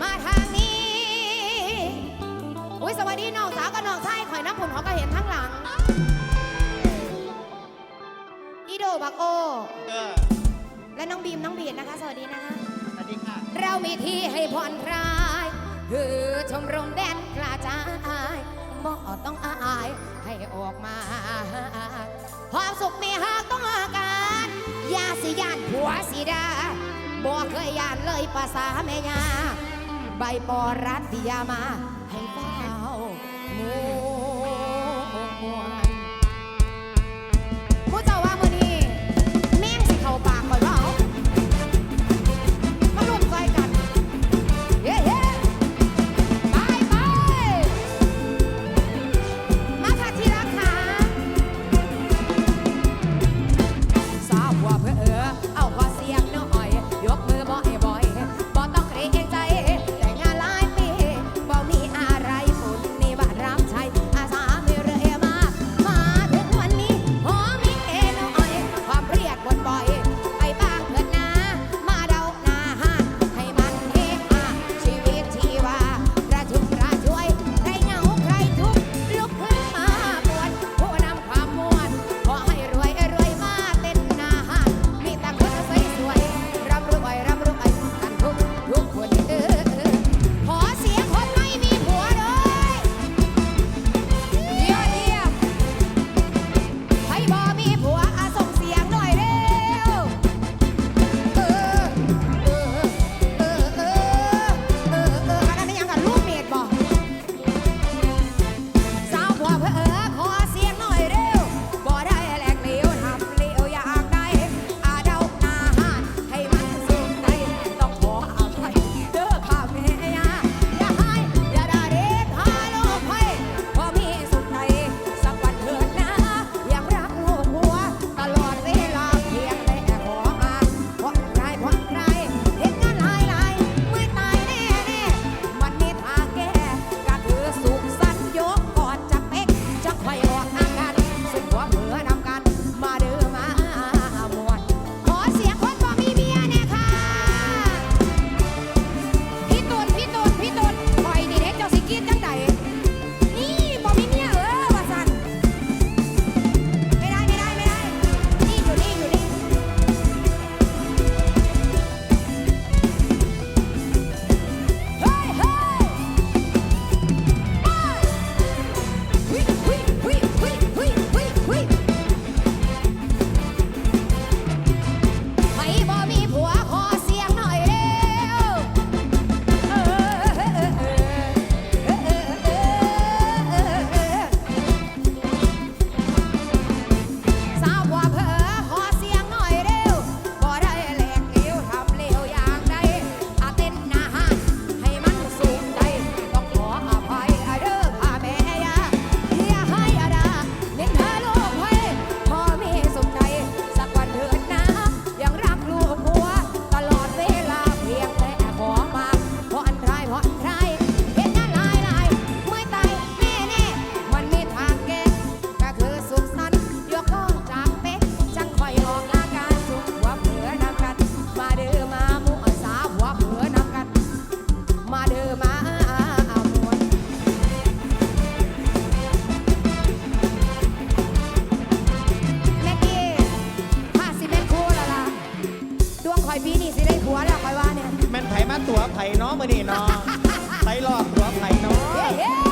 มาทางนี้ อุ้ยสวัสดีน้องสาวกับน้องชายข่อยน้ำผุนเขาก็เห็นทั้งหลัง อีโดบักโอและน้องบีมน้องบีดนะคะ สวัสดีนะคะ สวัสดีค่ะ เรามีที่ให้ผ่อนคลายคือชมรมแดนกระจายบ่ต้องอายให้ออกมา ความสุขมีหากต้องอาการ ยาสียานหัวสีดา บ่เคยยานเลยภาษาแม่ยาใบปอรัตติยามาให้เฝ้ามัว คอยปีนี่สิได้ผัวแล้วคอยว่าเนี่ย แม่นไผมาตัวไผเนาะมื้อนี้เนาะ ไผหลอกหัวไผเนาะ เ